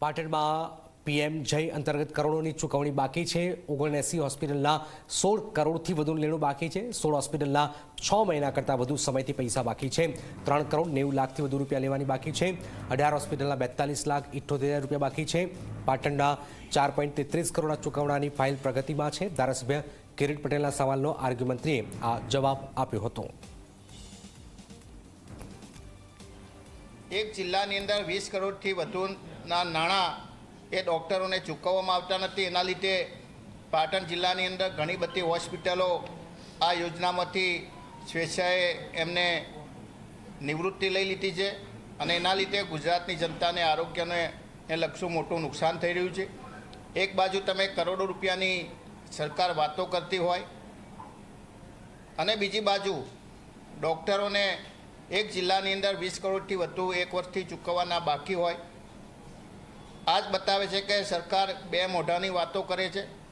પાટણમાં પીએમ જય અંતર્ગત કરોડોની ચૂકવણી બાકી છે. ઓગણએસી હોસ્પિટલના સોળ કરોડથી વધુ લેણું બાકી છે. સોળ હોસ્પિટલના છ મહિના કરતાં વધુ સમયથી પૈસા બાકી છે. ત્રણ કરોડ નેવું લાખથી વધુ રૂપિયા લેવાની બાકી છે. અઢાર હોસ્પિટલના બેતાલીસ લાખ ઇઠ્ઠોતેર રૂપિયા બાકી છે. પાટણના ચાર પોઈન્ટ તેત્રીસ કરોડના ચૂકવણાની ફાઇલ પ્રગતિમાં છે. ધારાસભ્ય કિરીટ પટેલના સવાલનો આરોગ્યમંત્રીએ આ જવાબ આપ્યો હતો. એક જિલ્લાની અંદર વીસ કરોડથી વધુના નાણાં એ ડૉક્ટરોને ચૂકવવામાં આવતા નથી. એના લીધે પાટણ જિલ્લાની અંદર ઘણી બધી હોસ્પિટલો આ યોજનામાંથી સ્વેચ્છાએ એમને નિવૃત્તિ લઈ લીધી છે અને એના લીધે ગુજરાતની જનતાને આરોગ્યને એ લક્ષું મોટું નુકસાન થઈ રહ્યું છે. એક બાજુ તમે કરોડો રૂપિયાની સરકાર વાતો કરતી હોય અને બીજી બાજુ ડૉક્ટરોને એક જિલ્લાની અંદર વીસ કરોડથી વધુ એક વર્ષથી ચૂકવવાના બાકી હોય. આ બતાવે છે કે સરકાર બે મોઢાની વાતો કરે છે.